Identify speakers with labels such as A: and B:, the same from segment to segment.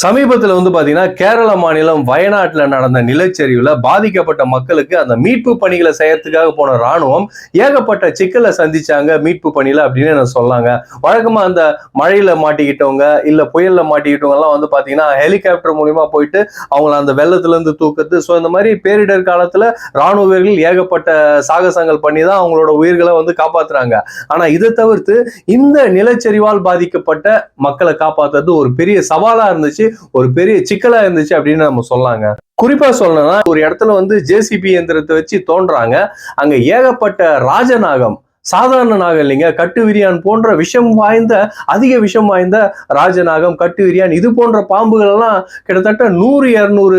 A: சமீபத்தில் வந்து பார்த்தீங்கன்னா கேரள மாநிலம் வயநாட்டில் நடந்த நிலச்சரிவில் பாதிக்கப்பட்ட மக்களுக்கு அந்த மீட்பு பணிகளை செய்யறதுக்காக போன ராணுவம் ஏகப்பட்ட சிக்கலை சந்திச்சாங்க மீட்பு பணியில் அப்படின்னு நான் சொல்லாங்க வழக்கமாக அந்த மழையில் மாட்டிக்கிட்டவங்க இல்லை புயலில் மாட்டிக்கிட்டவங்கலாம் வந்து பார்த்தீங்கன்னா ஹெலிகாப்டர் மூலிமா போயிட்டு அவங்கள அந்த வெள்ளத்துலேருந்து தூக்குறது. ஸோ இந்த மாதிரி பேரிடர் காலத்தில் ராணுவ வீரர்கள் ஏகப்பட்ட சாகசங்கள் பண்ணி தான் அவங்களோட உயிர்களை வந்து காப்பாத்துறாங்க. ஆனால் இதை தவிர்த்து இந்த நிலச்சரிவால் பாதிக்கப்பட்ட மக்களை காப்பாத்துறது ஒரு பெரிய சவாலாக இருந்துச்சு. ஒரு பெரிய சிக்கலா இருந்துச்சு அப்படின்னு நம்ம சொல்லாங்க. குறிப்பா சொல்லணும்னா ஒரு இடத்துல வந்து ஜேசிபி எந்திரத்தை வச்சு தோன்றாங்க. அங்க ஏகப்பட்ட ராஜநாகம் சாதாரண நாகம் இல்லைங்க. கட்டு விரியான் போன்ற விஷம் வாய்ந்த அதிக விஷம் வாய்ந்த ராஜநாகம் கட்டு விரியான் இது போன்ற பாம்புகள் எல்லாம் கிட்டத்தட்ட நூறு இரநூறு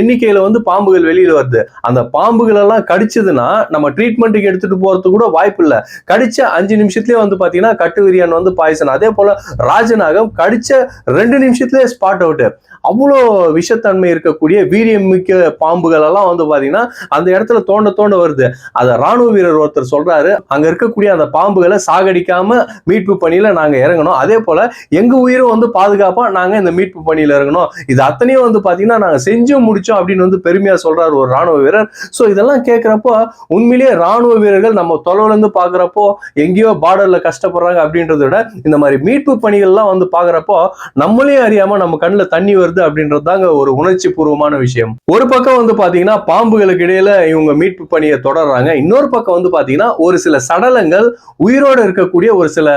A: எண்ணிக்கையில வந்து பாம்புகள் வெளியில் வருது. அந்த பாம்புகள் எல்லாம் கடிச்சதுன்னா நம்ம ட்ரீட்மெண்ட்டுக்கு எடுத்துட்டு போறது கூட வாய்ப்பு இல்லை. கடிச்ச அஞ்சு நிமிஷத்துலயே வந்து பாத்தீங்கன்னா கட்டு விரியான் வந்து பாய்சன் அதே போல ராஜநாகம் கடிச்ச ரெண்டு நிமிஷத்துலயே ஸ்பாட் அவுட் அவ்வளோ விஷத்தன்மை இருக்கக்கூடிய வீரியம் மிக்க பாம்புகள் எல்லாம் வந்து பாத்தீங்கன்னா அந்த இடத்துல தோண்ட தோண்ட வருது. அதை ராணுவ வீரர் ஒருத்தர் சொல்றாரு. அங்க இருக்கக்கூடிய அந்த பாம்புகளை சாகடிக்காம மீட்பு பணியில நாங்க இறங்கணும். அதே போல எங்க உயிரும் வந்து பாதுகாப்பா நாங்க இந்த மீட்பு பணியில இறங்கணும். இது அத்தனையும் வந்து பாத்தீங்கன்னா நாங்க செஞ்சும் முடிச்சோம் அப்படின்னு வந்து பெருமையா சொல்றாரு ஒரு ராணுவ வீரர். ஸோ இதெல்லாம் கேட்கிறப்போ உண்மையிலேயே ராணுவ வீரர்கள் நம்ம தொலைவுல இருந்து பாக்குறப்போ எங்கேயோ பார்டர்ல கஷ்டப்படுறாங்க அப்படின்றத விட இந்த மாதிரி மீட்பு பணிகள்லாம் வந்து பாக்குறப்போ நம்மளையும் அறியாம நம்ம கண்ணில் தண்ணி வருது அப்படின்றது தாங்க ஒரு உணர்ச்சி பூர்வமான விஷயம். ஒரு பக்கம் வந்து பாத்தீங்கன்னா பாம்புகளுக்கு இடையில இவங்க மீட்பு பணியை தொடர்றாங்க. இன்னொரு பக்கம் வந்து பாத்தீங்கன்னா ஒரு சில சடலங்கள் உயிரோடு இருக்கக்கூடிய ஒரு சில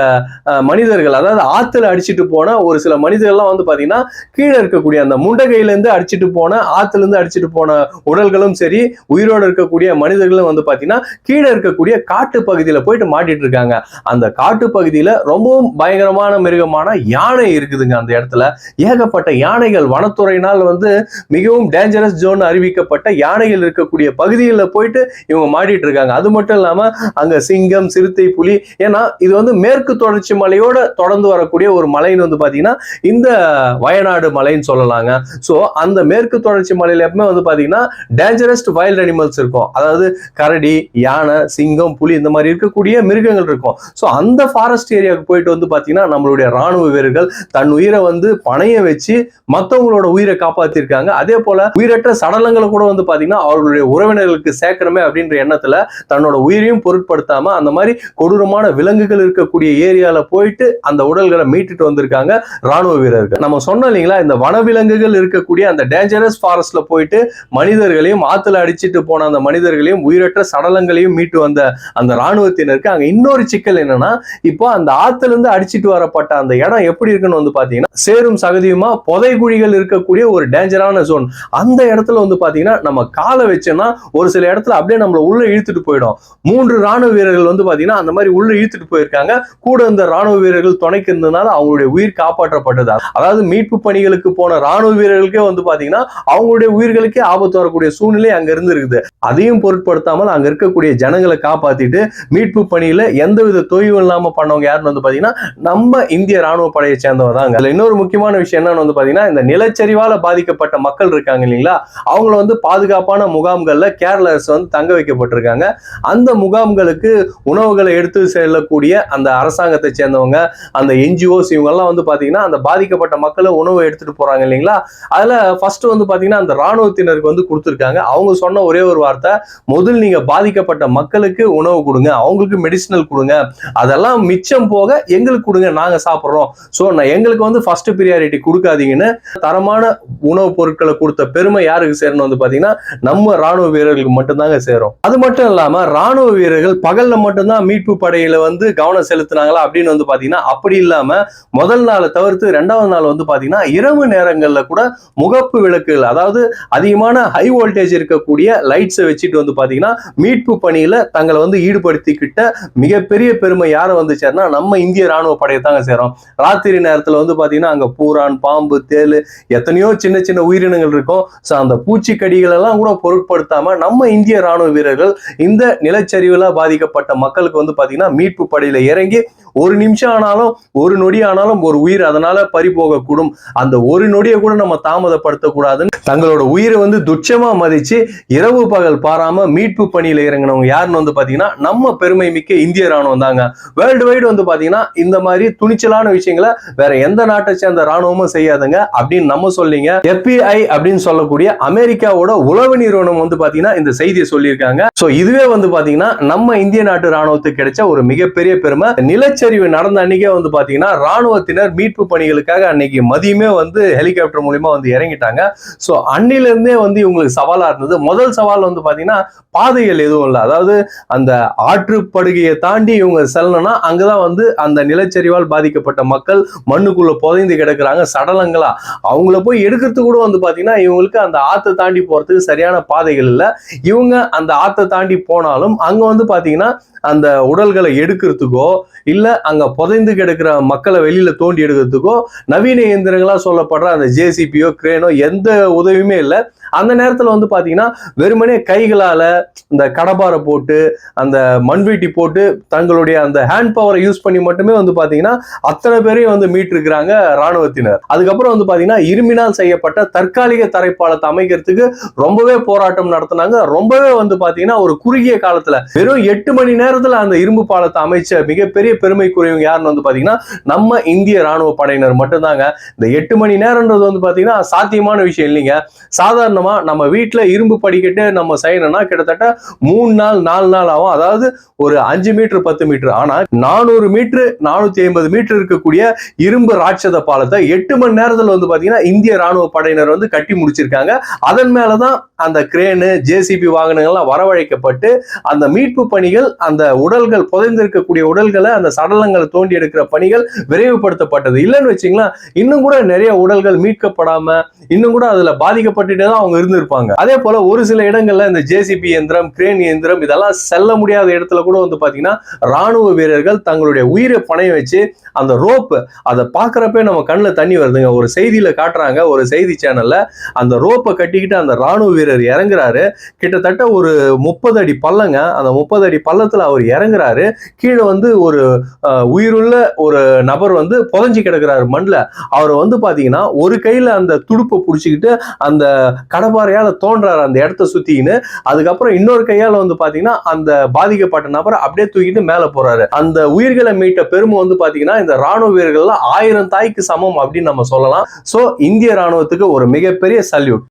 A: மனிதர்கள் அதாவது ஆத்துல அடிச்சிட்டு போன ஒரு சில மனிதர்கள்லாம் வந்து பாத்தீங்கன்னா கீழே இருக்கக்கூடிய அந்த முண்டகையில இருந்து அடிச்சிட்டு போன ஆத்துல இருந்து அடிச்சிட்டு போன உடல்களும் சரி உயிரோடு இருக்கக்கூடிய மனிதர்களும் வந்து பாத்தீங்கன்னா கீழே இருக்கக்கூடிய காட்டு பகுதியில் போயிட்டு மாட்டிட்டு இருக்காங்க. அந்த காட்டு பகுதியில் ரொம்பவும் பயங்கரமான மிருகமான யானை இருக்குதுங்க அந்த இடத்துல. ஏகப்பட்ட யானைகள் வனத்துறையினால் வந்து மிகவும் டேஞ்சரஸ் ஜோன் அறிவிக்கப்பட்ட யானைகள் இருக்கக்கூடிய பகுதிகளில் போயிட்டு இவங்க மாட்டிட்டு இருக்காங்க. அது மட்டும் இல்லாம அங்க சிங்கம் சிறுத்தை புலி. ஏன்னா இது வந்து மேற்கு தொடர்ச்சி மலையோட தொடர்ந்து வரக்கூடிய ஒரு மலைன்னு வந்து பாத்தீங்கன்னா இந்த வயநாடு மலைன்னு சொல்லலாங்க. ஸோ அந்த மேற்கு தொடர்ச்சி மலையில எப்பவுமே வந்து பாத்தீங்கன்னா டேஞ்சரஸ்ட் வைல்ட் அனிமல்ஸ் இருக்கும். அதாவது கரடி யானை சிங்கம் புலி இந்த மாதிரி இருக்கக்கூடிய மிருகங்கள் இருக்கும். ஸோ அந்த ஃபாரஸ்ட் ஏரியாவுக்கு போயிட்டு வந்து பாத்தீங்கன்னா நம்மளுடைய ராணுவ வீரர்கள் தன் உயிரை வந்து பணைய வச்சு மற்றவங்களோட உயிரை காப்பாத்திருக்காங்க. அதே போல உயிரற்ற சடலங்களை கூட வந்து பாத்தீங்கன்னா அவர்களுடைய உறவினர்களுக்கு சேர்க்கணுமே அப்படின்ற எண்ணத்துல தன்னோட உயிரையும் பொருட்படுத்தாம அந்த மாதிரி கொடூரமான விலங்குகள் இருக்கக்கூடிய ஏரியால போயிட்டு அந்த உடல்களை மீட்டுட்டு வந்திருக்காங்க ராணுவ வீரர்கள். நம்ம சொன்னோம் இல்லைங்களா இந்த வனவிலங்குகள் இருக்கக்கூடிய அந்த டேஞ்சரஸ் ஃபாரஸ்ட்ல போயிட்டு மனிதர்களையும் ஆத்துல அடிச்சிட்டு போன அந்த மனிதர்களையும் உயிரற்ற சடலங்களையும் மீட்டு வந்த அந்த ராணுவத்தினருக்கு அங்க இன்னொரு சிக்கல் என்னன்னா இப்போ அந்த ஆத்துல இருந்து அடிச்சிட்டு வரப்பட்ட அந்த இடம் எப்படி இருக்குன்னு வந்து பாத்தீங்கன்னா சேரும் சகதியுமா புதைகுழிகள் இருக்கக்கூடிய ஒரு டேஞ்சரான ஜோன் அந்த இடத்துல வந்து பாத்தீங்கன்னா நம்ம காலை வச்சோம்னா ஒரு சில இடத்துல அப்படியே நம்மள உள்ள இழுத்துட்டு போயிடும். மூன்று ராணுவ வீரர்கள் வந்து பாத்தீங்கன்னா அந்த மாதிரி உள்ள இழுத்துட்டு போயிருக்காங்க. கூட இந்த ராணுவ வீரர்கள் துணைக்கு இருந்ததுனால அவங்களுடைய உயிர் காப்பாற்றப்பட்டது. அதாவது மீட்பு பணிகளுக்கு போன ராணுவ வீரர்களுக்கே வந்து பாத்தீங்கன்னா அவங்களுடைய உயிர்களுக்கே ஆபத்து வரக்கூடிய சூழ்நிலை அங்க இருந்து இருக்குது அதையும் பொருட்படுத்தாமல் அங்க இருக்கக்கூடிய ஜனங்களை காப்பாத்திட்டு மீட்பு பணியில எந்தவித தொய்வும் இல்லாம பண்ணவங்க யாருன்னு வந்து பாத்தீங்கன்னா நம்ம இந்திய ராணுவ படையை சேர்ந்தவங்க தாங்க அதுல இன்னொரு முக்கியமான விஷயம் என்னன்னு வந்து பாத்தீங்கன்னா இந்த நிலச்சரிவால பாதிக்கப்பட்ட மக்கள் இருக்காங்க இல்லைங்களா? அவங்கள வந்து பாதுகாப்பான முகாம்கள்ல கேரள அரசு வந்து தங்க வைக்கப்பட்டிருக்காங்க. அந்த முகாம்களுக்கு உணவுகளை எடுத்து செல்லக்கூடிய அந்த அரசாங்கத்தை சேர்ந்தவங்க அந்த என்ஜிஓஸ் இவங்க எல்லாம் வந்து பாத்தீங்கன்னா அந்த பாதிக்கப்பட்ட மக்களை உணவு எடுத்துட்டு போறாங்க இல்லைங்களா? அதுல ஃபர்ஸ்ட் வந்து பாத்தீங்கன்னா அந்த ராணுவத்தினருக்கு வந்து கொடுத்துருக்காங்க. அவங்க சொன்ன ஒரே ஒரு வார்த்தை முதல் நீங்க பாதிக்கப்பட்ட மக்களுக்கு உணவு கொடுங்க. அவங்களுக்கு மெடிசினல் கொடுங்க. அதெல்லாம் மிச்சம் போக எங்களுக்கு கொடுங்க. நாங்க சாப்பிட்றோம். ஸோ நான் எங்களுக்கு வந்து ஃபர்ஸ்ட் ப்ரியாரிட்டி கொடுக்காதீங்கன்னு தரமான உணவுப் பொருட்களை கொடுத்த பெருமை யாருக்கு சேரணும் வந்து பாத்தீங்கன்னா நம்ம ராணுவ வீரர்களுக்கு மட்டும்தாங்க சேரும். அது மட்டும் இல்லாம ராணுவ வீரர்கள் பகல்ல மட்டும்தான் மீட்பு படையில வந்து கவனம் செலுத்துனாங்களா அப்படின்னு வந்து பாத்தீங்கன்னா அப்படி இல்லாம முதல் நாளை தவிர்த்து ரெண்டாவது நாள் வந்து பாத்தீங்கன்னா இரவு நேரங்கள்ல கூட முகப்பு விளக்குகள் அதாவது அதிகமான ஹை வோல்டேஜ் இருக்கக்கூடிய லைட்ஸை வச்சுட்டு வந்து பாத்தீங்கன்னா மீட்பு பணியில தங்களை வந்து ஈடுபடுத்திக்கிட்ட மிகப்பெரிய பெருமை யாரை வந்து சேர்னா நம்ம இந்திய ராணுவ படையை தாங்க சேரும். ராத்திரி நேரத்துல வந்து பாத்தீங்கன்னா அங்க பூரான் பாம்பு தேலு எத்தனையோ சின்ன சின்ன உயிரினங்கள் இருக்கும். ஸோ அந்த பூச்சிக்கடிகள் எல்லாம் கூட பொருட்படுத்தாம நம்ம இந்திய ராணுவ வீரர்கள் இந்த நிலச்சரிவுல பாதிக்கப்பட்ட மக்கள் மக்களுக்கு வந்து பாத்தீங்கன்னா மீட்பு படையில இறங்கி ஒரு நிமிஷம் ஆனாலும் ஒரு நொடி ஆனாலும் ஒரு உயிர் அதனால பறி போகக்கூடும். அந்த ஒரு நொடியை கூட நம்ம தாமதப்படுத்தக்கூடாதுன்னு தங்களோட உயிரை வந்து துச்சமா மதிச்சு இரவு பகல் பாராம மீட்பு பணியில இறங்கினவங்க யாருன்னு வந்து பாத்தீங்கன்னா நம்ம பெருமை மிக்க இந்திய ராணுவம் தாங்க. வேர்ல்டு வைடு வந்து பாத்தீங்கன்னா இந்த மாதிரி துணிச்சலான விஷயங்களை வேற எந்த நாட்டை சேர்ந்த ராணுவமும் செய்யாதுங்க. அப்படின்னு நம்ம சொல்லிங்க. FBI அப்படின்னு சொல்லக்கூடிய அமெரிக்காவோட உளவு நிறுவனம் வந்து பாத்தீங்கன்னா இந்த செய்தியை சொல்லியிருக்காங்க. சோ இதுவே வந்து பாத்தீங்கன்னா நம்ம இந்திய நாட்டு ராணுவத்துக்கு கிடைச்ச ஒரு மிகப்பெரிய பெருமை. நிலச்சரிவு நடந்த அன்னைக்கே வந்து பாத்தீங்கன்னா ராணுவத்தினர் மீட்பு பணிகளுக்காக அன்னைக்கு மதியமே வந்து ஹெலிகாப்டர் மூலியமா வந்து இறங்கிட்டாங்க. சோ அன்னில இருந்தே வந்து இவங்களுக்கு சவாலா இருந்தது. முதல் சவால் வந்து பாத்தீங்கன்னா பாதைகள் எதுவும் இல்லை. அதாவது அந்த ஆற்றுப்படுகையை தாண்டி இவங்க செல்லணும்னா அங்கதான் வந்து அந்த நிலச்சரிவால் பாதிக்கப்பட்ட மக்கள் மண்ணுக்குள்ள புதைந்து கிடக்குறாங்க சடலங்களா. அவங்கள போய் எடுக்கிறதுக்கு கூட வந்து பாத்தீங்கன்னா இவங்களுக்கு அந்த ஆற்றை தாண்டி போறதுக்கு சரியான பாதைகள் இல்லை. இவங்க அந்த ஆற்றை தாண்டி போனாலும் அங்க வந்து பாத்தீங்கன்னா அந்த உடல்களை எடுக்கிறதுக்கோ இல்ல அங்க புதைந்து கிடக்கிற மக்களை வெளியில் தோண்டி எடுக்கிறதுக்கோ நவீன இயந்திரங்களா சொல்லப்படுற அந்த ஜேசிபியோ கிரேனோ எந்த உதவியுமே இல்லை. அந்த நேரத்துல வந்து பாத்தீங்கன்னா வெறுமனே கைகளால இந்த கடப்பாரை போட்டு அந்த மண்வீட்டி போட்டு தங்களுடைய அந்த ஹேண்ட் பவரை யூஸ் பண்ணி மட்டுமே வந்து பாத்தீங்கன்னா அத்தனை பேரையும் வந்து மீட்டிருக்கிறாங்க ராணுவத்தினர் அதுக்கப்புறம் வந்து பாத்தீங்கன்னா இருமினால் செய்யப்பட்ட தற்காலிக தரைப்பாலத்தை அமைக்கிறதுக்கு ரொம்பவே போராட்டம் நடத்தினாங்க. ரொம்பவே வந்து பாத்தீங்கன்னா ஒரு குறுகிய காலத்துல வெறும் எட்டு மணி நேரத்துல அந்த இரும்பு பாலத்தை அமைச்ச மிகப்பெரிய பெருமைக்குரியவங்க யாருன்னு வந்து பாத்தீங்கன்னா நம்ம இந்திய ராணுவ படையினர் மட்டும்தாங்க. இந்த எட்டு மணி நேரம்ன்றது வந்து பாத்தீங்கன்னா சாத்தியமான விஷயம் இல்லைங்க. சாதாரணமா நம்ம வீட்டில் இரும்பு படிக்கட்டு நம்ம செய்யணும்னா கிட்டத்தட்ட மூணு நாள் நாலு நாள் ஆகும். அதாவது ஒரு அஞ்சு மீட்டர் பத்து மீட்டர். ஆனால் நானூறு மீட்டர் நானூற்றி ஐம்பது மீட்டர் இருக்கக்கூடிய இரும்பு ராட்சத பாலத்தை எட்டு மணி நேரத்தில் வந்து பார்த்தீங்கன்னா இந்திய ராணுவ படையினர் வந்து கட்டி முடிச்சிருக்காங்க. அதன் மேலே தான் அந்த கிரேனு ஜேசிபி வாகனங்கள்லாம் வரவழைக்கப்பட்டு அந்த மீட்பு பணிகள் அந்த உடல்கள் புதைந்திருக்கக்கூடிய உடல்களை அந்த சடலங்களை தோண்டி எடுக்கிற பணிகள் விரைவுபடுத்தப்பட்டது. இல்லைன்னு வச்சிங்களா இன்னும் கூட நிறைய உடல்கள் மீட்கப்படாமல் இன்னும் கூட அதில் பாதிக்கப்பட்டுட்டு தான் அவங்க இருந்திருப்பாங்க. அதே போல ஒரு சில இடங்கள்ல இந்த ஜேசிபி இயந்திரம் கிரேன் இயந்திரம் இதெல்லாம் செல்ல முடியாத இடத்துல கூட வந்து பாத்தீங்கன்னா ராணுவ வீரர்கள் தங்களுடைய உயிரை பணைய வச்சு அந்த ரோப் அதை பாக்குறப்பே நம்ம கண்ணில் தண்ணி வருதுங்க. ஒரு செய்தியில காட்டுறாங்க ஒரு செய்தி சேனல்ல. அந்த ரோப்பை கட்டிக்கிட்டு அந்த ராணுவ வீரர் இறங்குறாரு. கிட்டத்தட்ட ஒரு முப்பது அடி பள்ளங்க. அந்த முப்பது அடி பள்ளத்துல அவர் இறங்குறாரு. கீழே வந்து ஒரு உயிருள்ள ஒரு நபர் வந்து புதஞ்சு கிடக்குறாரு மண்ணில். அவர் வந்து பாத்தீங்கன்னா ஒரு கையில அந்த துடுப்பை பிடிச்சிக்கிட்டு அந்த கடப்பாறையால் தோன்றாரு அந்த இடத்த சுற்றிக்கின்னு அதுக்கப்புறம் இன்னொரு கையால் வந்து பார்த்தீங்கன்னா அந்த பாதிக்கப்பட்ட நபரை அப்படியே தூக்கிட்டு மேலே போகிறாரு அந்த உயிர்களை மீட்ட பெருமை வந்து பார்த்தீங்கன்னா இந்த ராணுவ வீரர்கள்லாம் ஆயிரம் தாய்க்கு சமம் அப்படின்னு நம்ம சொல்லலாம். ஸோ இந்திய ராணுவத்துக்கு ஒரு மிகப்பெரிய சல்யூட்